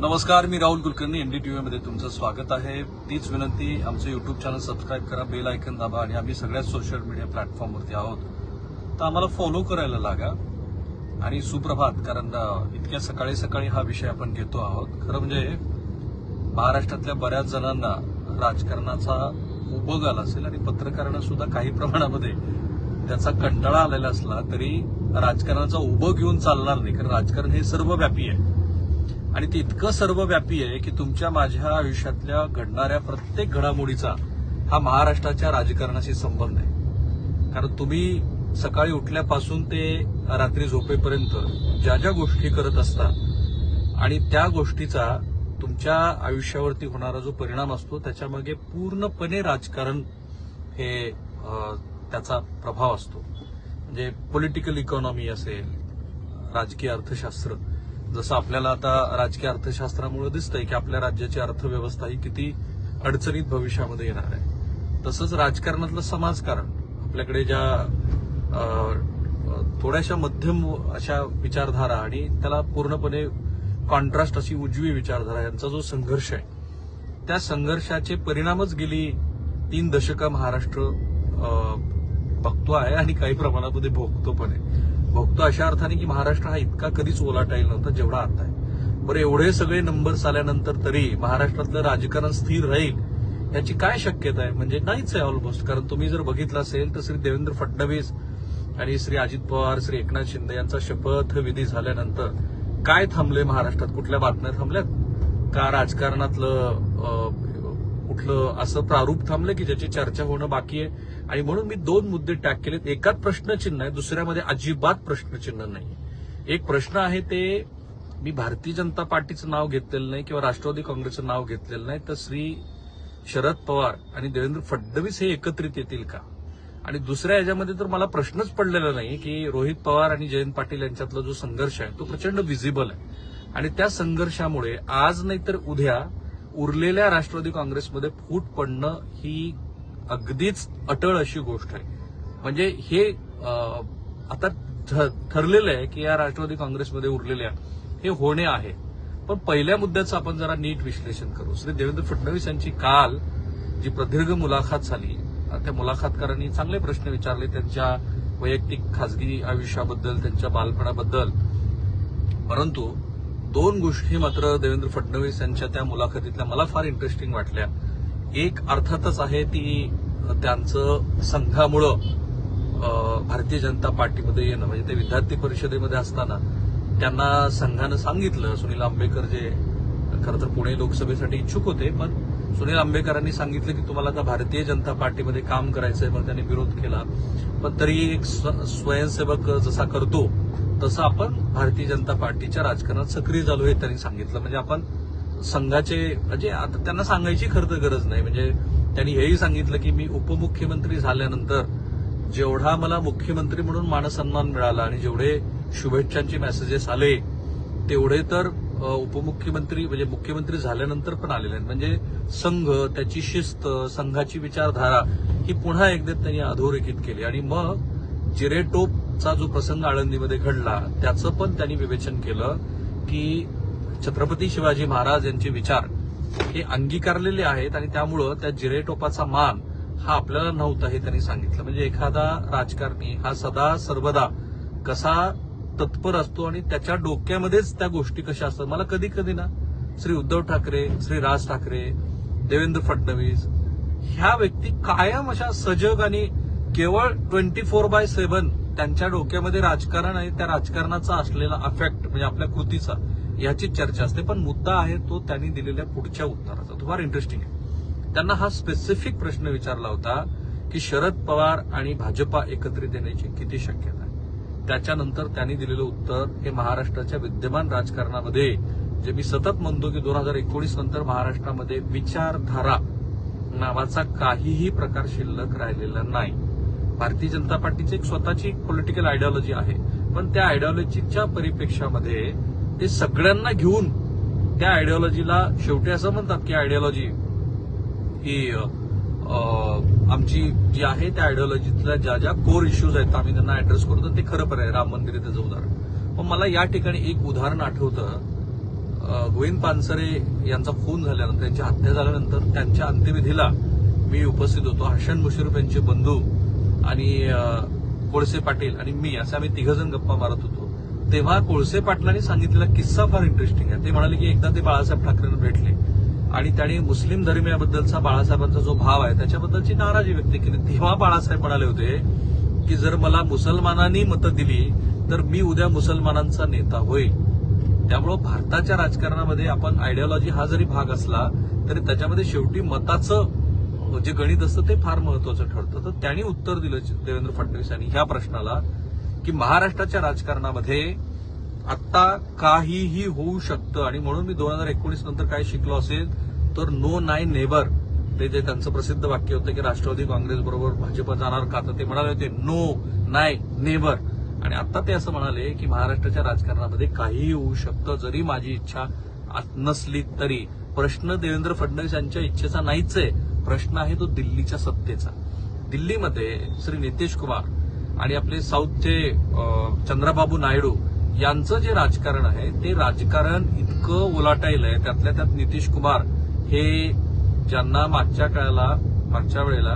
नमस्कार मी राहुल कुलकर्णी एनडीटीव्ही मध्ये तुमचं स्वागत आहे. तीच विनंती आमचं युट्यूब चॅनल सबस्क्राईब करा बेल आयकन दाबा आणि आम्ही सगळ्याच सोशल मीडिया प्लॅटफॉर्मवरती आहोत. तर आम्हाला फॉलो करायला लागा आणि सुप्रभात कारण इतक्या सकाळी सकाळी हा विषय आपण घेतो आहोत. खरं म्हणजे महाराष्ट्रातल्या बऱ्याच जणांना राजकारणाचा उबग आला असेल आणि पत्रकारांना सुद्धा काही प्रमाणामध्ये त्याचा कंटाळा आलेला असला तरी राजकारणाचा उभं घेऊन चालणार नाही कारण राजकारण हे सर्वव्यापी आहे. आणि ते इतकं सर्वव्यापी आहे की तुमच्या माझ्या आयुष्यातल्या घडणाऱ्या प्रत्येक घडामोडीचा हा महाराष्ट्राच्या राजकारणाशी संबंध आहे. कारण तुम्ही सकाळी उठल्यापासून ते रात्री झोपेपर्यंत ज्या ज्या गोष्टी करत असता आणि त्या गोष्टीचा तुमच्या आयुष्यावरती होणारा जो परिणाम असतो त्याच्यामागे पूर्णपणे राजकारण हे त्याचा प्रभाव असतो. म्हणजे पॉलिटिकल इकॉनॉमी असेल राजकीय अर्थशास्त्र जसं आपल्याला आता राजकीय अर्थशास्त्रामुळे दिसतंय की आपल्या राज्याची अर्थव्यवस्था ही किती अडचणीत भविष्यामध्ये येणार आहे. तसंच राजकारणातलं समाजकारण आपल्याकडे ज्या थोड्याशा मध्यम अशा विचारधारा आणि त्याला पूर्णपणे कॉन्ट्रास्ट अशी उजवी विचारधारा यांचा जो संघर्ष आहे त्या संघर्षाचे परिणामच गेली तीन दशकं महाराष्ट्र बघतो आहे आणि काही प्रमाणामध्ये भोगतो पण आहे. बघतो अशा अर्थाने की महाराष्ट्र हा इतका कधीच ओलाटाईल नव्हता जेवढा आता आहे. बरं एवढे सगळे नंबर्स आल्यानंतर तरी महाराष्ट्रातलं राजकारण स्थिर राहील याची काय शक्यता आहे? म्हणजे नाहीच आहे ऑलमोस्ट कारण तुम्ही जर बघितलं असेल तर श्री देवेंद्र फडणवीस आणि श्री अजित पवार श्री एकनाथ शिंदे यांचा शपथविधी झाल्यानंतर काय थांबले महाराष्ट्रात? कुठल्या बातम्या थांबल्यात? का राजकारणातलं कुठलं असं प्रारूप थांबलं की ज्याची चर्चा होणं बाकी आहे? आणि म्हणून मी दोन मुद्दे टॅग केलेत. एकात प्रश्नचिन्ह आहे दुसऱ्यामध्ये अजिबात प्रश्नचिन्ह नाही. एक प्रश्न आहे ते मी भारतीय जनता पार्टीचं नाव घेतलेलं नाही किंवा राष्ट्रवादी काँग्रेसचं नाव घेतलेलं नाही तर श्री शरद पवार आणि देवेंद्र फडणवीस हे एकत्रित येतील का? आणि दुसऱ्या याच्यामध्ये तर मला प्रश्नच पडलेला नाही की रोहित पवार आणि जयंत पाटील यांच्यातला जो संघर्ष आहे तो प्रचंड विजिबल आहे. आणि त्या संघर्षामुळे आज नाही तर उद्या उरलेल्या राष्ट्रवादी काँग्रेसमध्ये फूट पडणं ही अगदीच अटळ अशी गोष्ट आहे. म्हणजे हे आता ठ- ठरलेलं आहे की या राष्ट्रवादी काँग्रेसमध्ये उरलेल्या हे होणे आहे. पण पहिल्या मुद्द्याचं आपण जरा नीट विश्लेषण करू. श्री देवेंद्र फडणवीस यांची काल जी प्रदीर्घ मुलाखत झाली त्या मुलाखतकारांनी चांगले प्रश्न विचारले. त्यांच्या वैयक्तिक खासगी आयुष्याबद्दल त्यांच्या बालपणाबद्दल. परंतु दोन गोष्टी मात्र देवेंद्र फडणवीस यांच्या त्या मुलाखतीतल्या मला फार इंटरेस्टिंग वाटल्या. एक अर्थातच आहे ती त्यांचं संघामुळं भारतीय जनता पार्टीमध्ये येणं म्हणजे ते विद्यार्थी परिषदेमध्ये असताना त्यांना संघानं सांगितलं सुनील आंबेकर जे खरं तर पुणे लोकसभेसाठी इच्छुक होते पण सुनील आंबेकरांनी सांगितलं की तुम्हाला आता भारतीय जनता पार्टीमध्ये काम करायचंय मग त्यांनी विरोध केला. पण तरी एक स्व- स्वयंसेवक जसा करतो तसं आपण भारतीय जनता पार्टीच्या राजकारणात सक्रिय झालो हे त्यांनी सांगितलं. म्हणजे आपण संघाचे म्हणजे आता त्यांना सांगायची खरं तर गरज नाही. म्हणजे त्यांनी हेही सांगितलं की मी उपमुख्यमंत्री झाल्यानंतर जेवढा मला मुख्यमंत्री म्हणून मानसन्मान मिळाला आणि जेवढे शुभेच्छांचे मेसेजेस आले तेवढे तर उपमुख्यमंत्री म्हणजे मुख्यमंत्री झाल्यानंतर पण आलेले आहेत. म्हणजे संघ त्याची शिस्त संघाची विचारधारा ही पुन्हा एकदा त्यांनी अधोरेखित केली. आणि मग जिरेटोपचा जो प्रसंग आळंदीमध्ये घडला त्याचं पण त्यांनी विवेचन केलं की छत्रपती शिवाजी महाराज यांचे विचार हे अंगीकारलेले आहेत आणि त्यामुळं त्या जिरेटोपाचा मान हा आपल्याला नव्हता हे त्यांनी सांगितलं. म्हणजे एखादा राजकारणी हा सदा सर्वदा कसा तत्पर असतो आणि त्याच्या डोक्यामध्येच त्या गोष्टी कशा असतात? मला कधी कधी ना श्री उद्धव ठाकरे श्री राज ठाकरे देवेंद्र फडणवीस ह्या व्यक्ती कायम अशा सजग आणि केवळ ट्वेंटी फोर बाय सेव्हन त्यांच्या डोक्यामध्ये राजकारण आहे त्या राजकारणाचा असलेला अफेक्ट म्हणजे आपल्या कृतीचा याची चर्चा असते पण मुद्दा आहे तो त्यांनी दिलेल्या पुढच्या उत्तराचा. तो फार इंटरेस्टिंग आहे. त्यांना हा स्पेसिफिक प्रश्न विचारला होता की शरद पवार आणि भाजपा एकत्रित येण्याची किती शक्यता आहे? त्याच्यानंतर त्यांनी दिलेलं उत्तर हे महाराष्ट्राच्या विद्यमान राजकारणामध्ये जे मी सतत म्हणतो की दोन हजार एकोणीस नंतर महाराष्ट्रामध्ये विचारधारा नावाचा काहीही प्रकार शिल्लक राहिलेला नाही. भारतीय जनता पार्टीची एक स्वतःची पॉलिटिकल आयडियॉलॉजी आहे. पण त्या आयडियॉलॉजीच्या परिप्रेक्षामध्ये ते सगळ्यांना घेऊन त्या आयडिओलॉजीला शेवटी असं म्हणतात की आयडिओलॉजी ही आमची जी आहे त्या आयडिओलॉजीतल्या ज्या ज्या कोर इश्यूज आहेत आम्ही त्यांना ऍड्रेस करतो ते खरं पण आहे. राम मंदिर त्याचं उदाहरण. पण मला या ठिकाणी एक उदाहरण आठवतं. गोविंद पानसरे यांचा खून झाल्यानंतर त्यांची हत्या झाल्यानंतर त्यांच्या अंत्यविधीला मी उपस्थित होतो. हसन मुश्रीफ यांचे बंधू आणि कोळसे पाटील आणि मी असे आम्ही तिघजण गप्पा मारत होतो. तेव्हा कोळसे पाटलांनी सांगितलेला किस्सा फार इंटरेस्टिंग आहे. ते म्हणाले की एकदा ते बाळासाहेब ठाकरेंना भेटले आणि त्यांनी मुस्लिम धर्मियाबद्दलचा बाळासाहेबांचा जो भाव आहे त्याच्याबद्दलची नाराजी व्यक्त केली. तेव्हा बाळासाहेब म्हणाले होते की जर मला मुसलमानांनी मतं दिली तर मी उद्या मुसलमानांचा नेता होईल. त्यामुळं भारताच्या राजकारणामध्ये आपण आयडिओलॉजी हा जरी भाग असला तरी त्याच्यामध्ये शेवटी मताचं जे गणित असतं ते फार महत्वाचं ठरतं. तर त्यांनी उत्तर दिलं देवेंद्र फडणवीस यांनी ह्या प्रश्नाला. की महाराष्ट्राच्या राजकारणामध्ये आत्ता काहीही होऊ शकतं. आणि म्हणून मी दोन हजार एकोणीस नंतर काय शिकलो असेल तर नो नाय नेबर. ते जे त्यांचं प्रसिद्ध वाक्य होतं की राष्ट्रवादी काँग्रेस बरोबर भाजप जाणार का तर ते म्हणाले होते नो नाय नेबर. आणि आता ते असं म्हणाले की महाराष्ट्राच्या राजकारणामध्ये काहीही होऊ शकतं जरी माझी इच्छा आत- नसली तरी. प्रश्न देवेंद्र फडणवीस यांच्या इच्छेचा नाहीच आहे. प्रश्न आहे तो दिल्लीच्या सत्तेचा. दिल्लीमध्ये श्री नितीश कुमार आणि आपले साऊथचे चंद्रबाबू चंद्राबाबू नायडू यांचं जे राजकारण आहे ते राजकारण इतकं उलाटाईल आहे. त्यातल्या त्यात नितीश कुमार हे ज्यांना मागच्या काळाला मागच्या वेळेला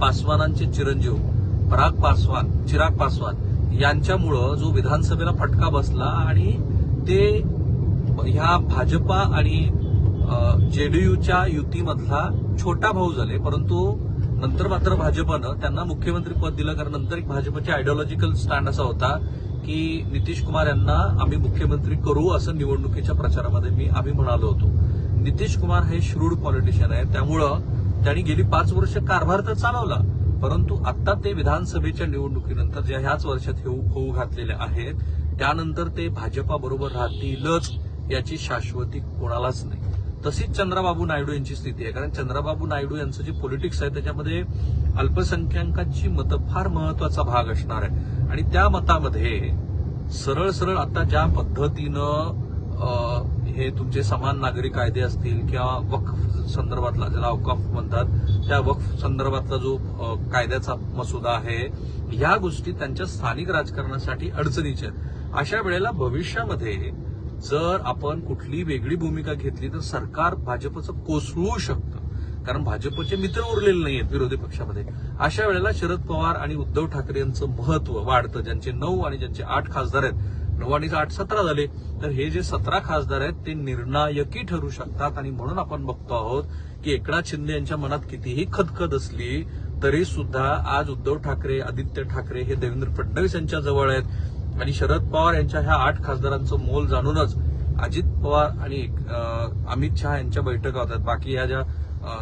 पासवानांचे चिरंजीव पराग पासवान चिराग पासवान यांच्यामुळं जो विधानसभेला फटका बसला आणि ते ह्या भाजपा आणि जेडीयूच्या युतीमधला छोटा भाऊ झाले. परंतु नंतर मात्र भाजपनं त्यांना मुख्यमंत्री पद दिलं कारण नंतर एक भाजपचे आयडिओलॉजिकल स्टँड असा होता की नितीश कुमार यांना आम्ही मुख्यमंत्री करू असं निवडणुकीच्या प्रचारामध्ये मी आम्ही म्हणालो होतो. नितीश कुमार हे श्रूड पॉलिटिशियन आहे त्यामुळं त्यांनी गेली पाच वर्ष कारभार तर चालवला परंतु आता ते विधानसभेच्या निवडणुकीनंतर ज्या ह्याच वर्षात होऊ होऊ घातलेल्या आहेत त्यानंतर ते भाजपा बरोबर राहतीलच याची शाश्वती कोणालाच नाही. तशीच चंद्राबाबू नायडू यांची स्थिती आहे. कारण चंद्राबाबू नायडू यांचं जे पॉलिटिक्स आहे त्याच्यामध्ये अल्पसंख्याकांची मतं फार महत्त्वाचा भाग असणार आहे. आणि त्या मतामध्ये सरळ सरळ आता ज्या पद्धतीनं हे तुमचे समान नागरी कायदे असतील किंवा वक्फ संदर्भातला ज्याला अवकाफ म्हणतात त्या वक्फ संदर्भातला जो कायद्याचा मसुदा आहे ह्या गोष्टी त्यांच्या स्थानिक राजकारणासाठी अडचणीच्या आहेत. अशा वेळेला भविष्यामध्ये जर आपण कुठली वेगळी भूमिका घेतली तर सरकार भाजपचं कोसळू शकतं. कारण भाजपचे मित्र उरलेले नाहीयेत विरोधी पक्षामध्ये. अशा वेळेला शरद पवार आणि उद्धव ठाकरे यांचं महत्त्व वाढतं. ज्यांचे नऊ आणि ज्यांचे आठ खासदार आहेत नऊ आणि आठ सतरा झाले तर हे जे सतरा खासदार आहेत ते निर्णायकी ठरू शकतात. आणि म्हणून आपण बघतो आहोत की एकनाथ शिंदे यांच्या मनात कितीही खदखद असली तरी सुद्धा आज उद्धव ठाकरे आदित्य ठाकरे हे देवेंद्र फडणवीस यांच्या जवळ आहेत. आणि शरद पवार यांच्या ह्या आठ खासदारांचं मोल जाणूनच अजित पवार आणि अमित शहा यांच्या बैठका होतात. बाकी या ज्या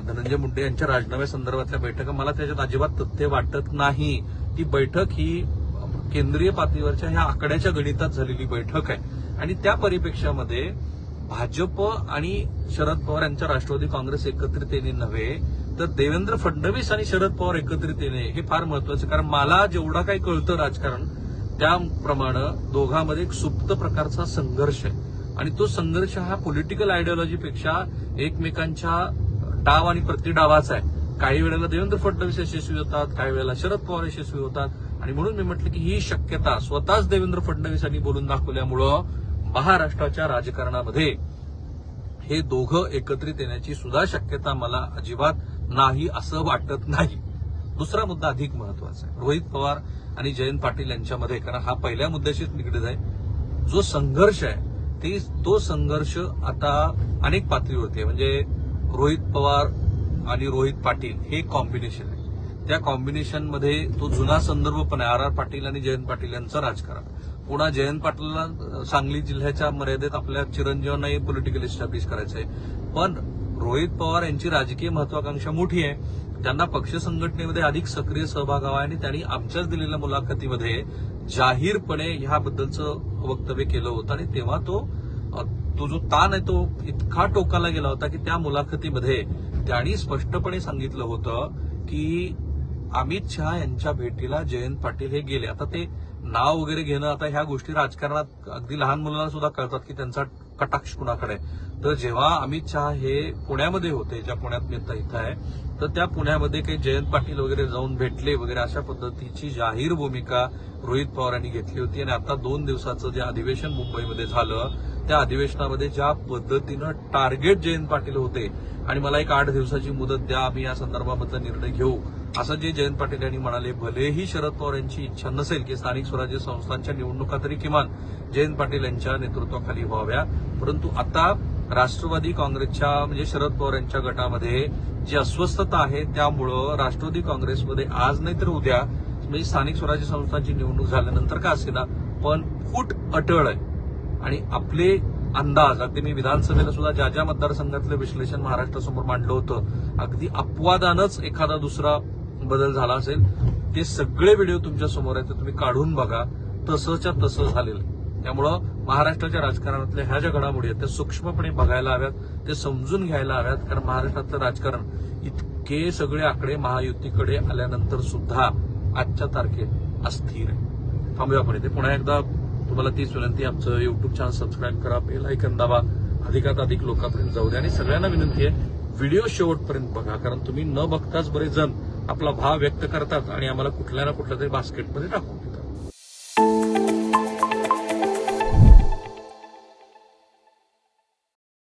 धनंजय मुंडे यांच्या राजीनाम्यासंदर्भातल्या बैठका मला त्याच्यात अजिबात तथ्य वाटत नाही. ती बैठक ही केंद्रीय पातळीवरच्या ह्या आकड्याच्या गणितात झालेली बैठक आहे. आणि त्या परिप्रेक्षामध्ये भाजप आणि शरद पवार यांच्या राष्ट्रवादी काँग्रेस एकत्रितेने नव्हे तर देवेंद्र फडणवीस आणि शरद पवार एकत्रितेने हे फार महत्वाचं कारण मला जेवढा काही कळतं राजकारण त्याप्रमाणे दोघांमध्ये एक सुप्त प्रकारचा संघर्ष आहे. आणि तो संघर्ष हा पॉलिटिकल आयडिओलॉजीपेक्षा एकमेकांच्या डाव आणि प्रतिडावाचा आहे. काही वेळेला देवेंद्र फडणवीस यशस्वी होतात काही वेळेला शरद पवार यशस्वी होतात. आणि म्हणून मी म्हटलं की ही शक्यता स्वतःच देवेंद्र फडणवीसांनी बोलून दाखवल्यामुळं महाराष्ट्राच्या राजकारणामध्ये हे दोघं एकत्रित येण्याची सुद्धा शक्यता मला अजिबात नाही असं वाटत नाही. दुसरा मुद्दा अधिक महत्त्वाचा आहे. रोहित पवार आणि जयंत पाटील यांच्यामध्ये कारण हा पहिल्या मुद्द्याशीच निगडीत आहे. जो संघर्ष आहे ती तो संघर्ष आता अनेक पातळीवरती आहे म्हणजे रोहित पवार आणि रोहित पाटील हे कॉम्बिनेशन आहे. त्या कॉम्बिनेशनमध्ये तो जुना संदर्भ पण आहे. आर आर पाटील आणि जयंत पाटील यांचं राजकारण. पुन्हा जयंत पाटीलला सांगली जिल्ह्याच्या मर्यादेत आपल्या चिरंजीवांनाही पॉलिटिकल इस्टॅब्लिश करायचं आहे पण रोहित पवार यांची राजकीय महत्वाकांक्षा मोठी आहे. त्यांना पक्ष संघटनेमध्ये अधिक सक्रिय सहभाग हवा आहे आणि त्यांनी आमच्याच दिलेल्या मुलाखतीमध्ये जाहीरपणे ह्याबद्दलचं वक्तव्य केलं होतं आणि तेव्हा तो तो जो ताण आहे तो इतका टोकाला गेला होता की त्या मुलाखतीमध्ये त्यांनी स्पष्टपणे सांगितलं होतं की अमित शहा यांच्या भेटीला जयंत पाटील हे गेले. आता ते नाव वगैरे घेणं आता ह्या गोष्टी राजकारणात अगदी लहान मुलांना सुद्धा कळतात की त्यांचा कटाक्ष कुणाकडे तर जेव्हा अमित शहा हे पुण्यामध्ये होते ज्या पुण्यात नेता इथं आहे तर त्या पुण्यामध्ये काही जयंत पाटील वगैरे जाऊन भेटले वगैरे अशा पद्धतीची जाहीर भूमिका रोहित पवारांनी घेतली होती. आणि आता दोन दिवसाचं जे अधिवेशन मुंबईमध्ये झालं त्या अधिवेशनामध्ये ज्या पद्धतीनं टार्गेट जयंत पाटील होते आणि मला एक आठ दिवसाची मुदत द्या आम्ही या संदर्भामधला निर्णय घेऊ असं जे जयंत पाटील यांनी म्हणाले भलेही शरद पवार यांची इच्छा नसेल की स्थानिक स्वराज्य संस्थांच्या निवडणुका तरी किमान जयंत पाटील यांच्या नेतृत्वाखाली व्हाव्या परंतु आता राष्ट्रवादी काँग्रेसच्या म्हणजे शरद पवार यांच्या गटामध्ये जी अस्वस्थता आहे त्यामुळं राष्ट्रवादी काँग्रेसमध्ये आज नाही तर उद्या म्हणजे स्थानिक स्वराज्य संस्थांची निवडणूक झाल्यानंतर का असेना पण फूट अटळ आहे. आणि आपले अंदाज अगदी मी विधानसभेला सुद्धा ज्या ज्या मतदारसंघातलं विश्लेषण महाराष्ट्रासमोर मांडलं होतं अगदी अपवादानच एखादा दुसरा बदल झाला असेल ते सगळे व्हिडिओ तुमच्यासमोर आहेत ते तुम्ही काढून बघा. तसंच्या तसं झालेलं. आहे. त्यामुळं महाराष्ट्राच्या राजकारणातल्या ह्या ज्या घडामोडी आहेत त्या सूक्ष्मपणे बघायला हव्यात ते समजून घ्यायला हव्यात कारण महाराष्ट्रातलं राजकारण इतके सगळे आकडे महायुतीकडे आल्यानंतर सुद्धा आजच्या तारखेत अस्थिर आहे. थांबूया आपण इथे. पुन्हा एकदा तुम्हाला तीच विनंती आमचं युट्यूब चॅनल सबस्क्राईब करा बेल ऐकन दाबा. अधिकात अधिक लोकांपर्यंत जाऊ द्या. आणि सगळ्यांना विनंती आहे व्हिडिओ शेवटपर्यंत बघा कारण तुम्ही न बघताच बरेच जण आपला भाव व्यक्त करतात आणि आम्हाला कुठल्या ना कुठल्या तरी बास्केटमध्ये टाकून देतात.